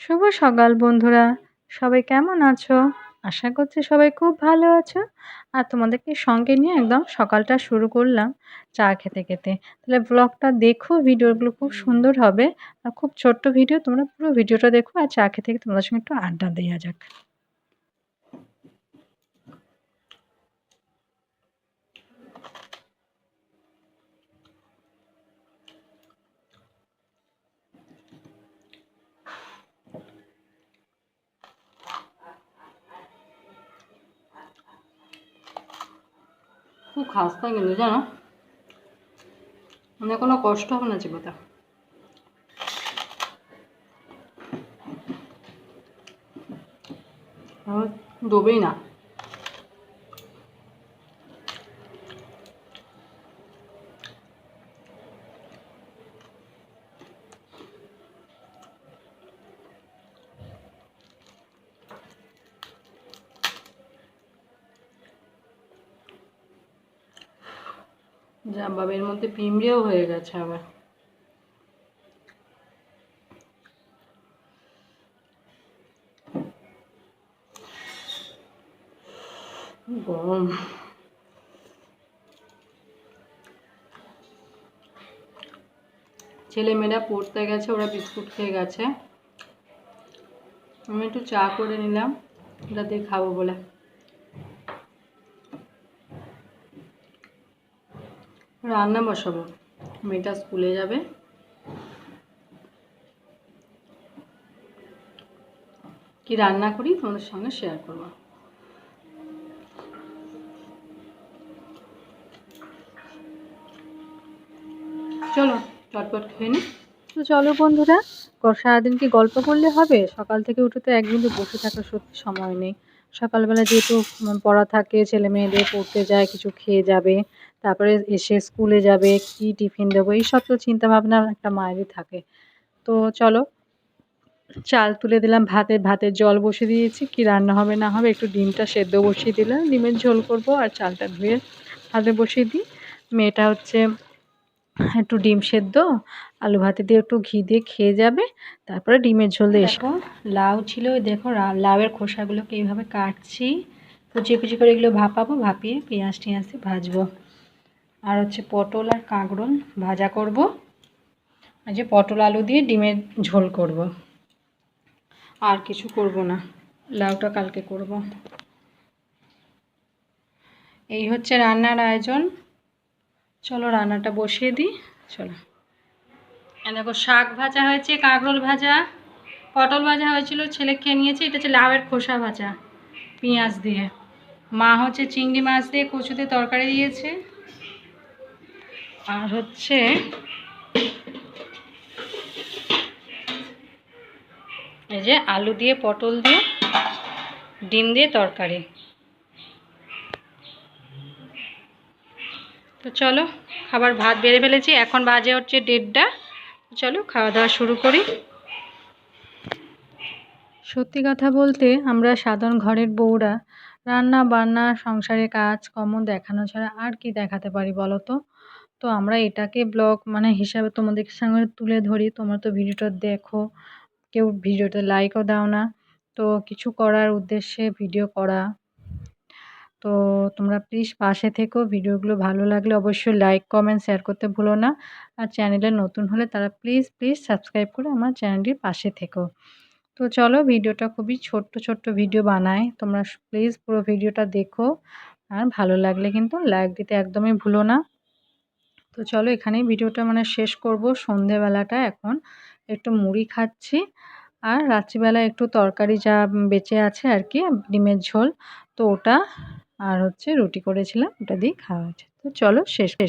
শুভ সকাল, বন্ধুরা। সবাই কেমন আছো? আশা করছি সবাই খুব ভালো আছো। আর তোমাদেরকে সঙ্গে নিয়ে একদম সকালটা শুরু করলাম চা খেতে খেতে। তাহলে ব্লগটা দেখো, ভিডিওগুলো খুব সুন্দর হবে। আর খুব ছোট্ট ভিডিও, তোমরা পুরো ভিডিওটা দেখো আর চা খেতে খেতে তোমাদের সঙ্গে একটু আড্ডা দেওয়া যাক। খুব খাস্তা কিন্তু জানো? মানে কোনো কষ্ট হবে না জীবতা ডোবেই না। যা বাবের মধ্যে পিমড়েও হয়ে গেছে আবার। গরম। ছেলেমেয়েরা পড়তে গেছে, ওরা বিস্কুট খেয়ে গেছে। আমি একটু চা করে নিলাম, ওটা দিয়ে খাব বলে। রান্না বসাবো। মেয়েটা স্কুলে যাবে। কি রান্না করি তোমাদের সঙ্গে শেয়ার করব। চলো, চটপট খেয়ে নি। তো চলো বন্ধুরা সারাদিন কি গল্প করলে হবে? সকাল থেকে উঠে তো এক বিন্দু বসে থাকার সত্যি সময় নেই। সকালবেলা যেহেতু পড়া থাকে ছেলে মেয়েদের পড়তে যায়, কিছু খেয়ে যাবে। তারপরে এসে স্কুলে যাবে, কি টিফিন দেবো, এইসব তো চিন্তাভাবনা একটা মায়েরই থাকে। তো চলো, চাল তুলে দিলাম, ভাতে, ভাতের জল বসিয়ে দিয়েছি, কি রান্না হবে না হবে, একটু ডিমটা সেদ্ধ বসিয়ে দিলাম, ডিমের ঝোল করব আর চালটা ধুয়ে ভাতে বসিয়ে দিই। মেয়েটা হচ্ছে একটু ডিম সেদ্ধ, আলু ভাতে দিয়ে একটু ঘি দিয়ে খেয়ে যাবে, তারপরে ডিমের ঝোল দিয়ে দেখো, লাউ ছিল দেখো লাউয়ের খোসাগুলোকে এইভাবে কাটছি কুচি কুচি করে এগুলো ভাপাবো, ভাপিয়ে পেঁয়াজ টিয়াজ ভাজবো। আর হচ্ছে পটল আর কাঁকরোল ভাজা করব। আর যে পটল আলু দিয়ে ডিমের ঝোল করব। আর কিছু করব না, লাউটা কালকে করব। এই হচ্ছে রান্নার আয়োজন। চলো রান্নাটা বসিয়ে দিই, চলো। দেখো শাক ভাজা হয়েছে, কাঁকরোল ভাজা, পটল ভাজা হয়েছিল, ছেলে খেয়ে নিয়েছে, এটা হচ্ছে লাউয়ের খোসা ভাজা, পেঁয়াজ দিয়ে। মা হচ্ছে চিংড়ি মাছ দিয়ে কচুতে তরকারি দিয়েছে। আর হচ্ছে এই যে আলু দিয়ে, পটল দিয়ে, ডিম দিয়ে তরকারি। তো চলো, খাবার ভাত বেড়ে ফেলেছি, এখন বাজে হচ্ছে দেড়টা। চলো, খাওয়া দাওয়া শুরু করি। সত্যি কথা বলতে, আমরা সাধারণ ঘরের বউরা রান্না বান্না সংসারে কাজ কর্ম দেখানো ছাড়া আর কি দেখাতে পারি বলো তো? তো আমরা এটাকে ব্লগ মানে হিসাবে তোমাদের সঙ্গে তুলে ধরি। তোমরা তো ভিডিওটা দেখো, কেউ ভিডিওতে লাইকও দাও না। তো কিছু করার উদ্দেশ্যে ভিডিও করা। তো তোমরা প্লিজ পাশে থেকো, ভিডিওগুলো ভালো লাগলে অবশ্যই লাইক কমেন্ট শেয়ার করতে ভুলো না। আর চ্যানেলে নতুন হলে তারা প্লিজ প্লিজ সাবস্ক্রাইব করে আমার চ্যানেলটির পাশে থেকো। তো চলো ভিডিওটা খুবই ছোট্ট ছোট্ট ভিডিও বানাই। তোমরা প্লিজ পুরো ভিডিওটা দেখো। আর ভালো লাগলে কিন্তু লাইক দিতে একদমই ভুলো না। তো চলো এখানেই ভিডিওটা মানে শেষ করব। সন্ধেবেলাটা এখন একটু মুড়ি খাচ্ছি আর রাত্রিবেলা একটু তরকারি যা বেঁচে আছে আর কি, ডিমের ঝোল, তো ওটা আর হচ্ছে রুটি করেছিলাম, ওটা দিয়ে খাওয়া হয়েছে। তো চলো শেষ শেষ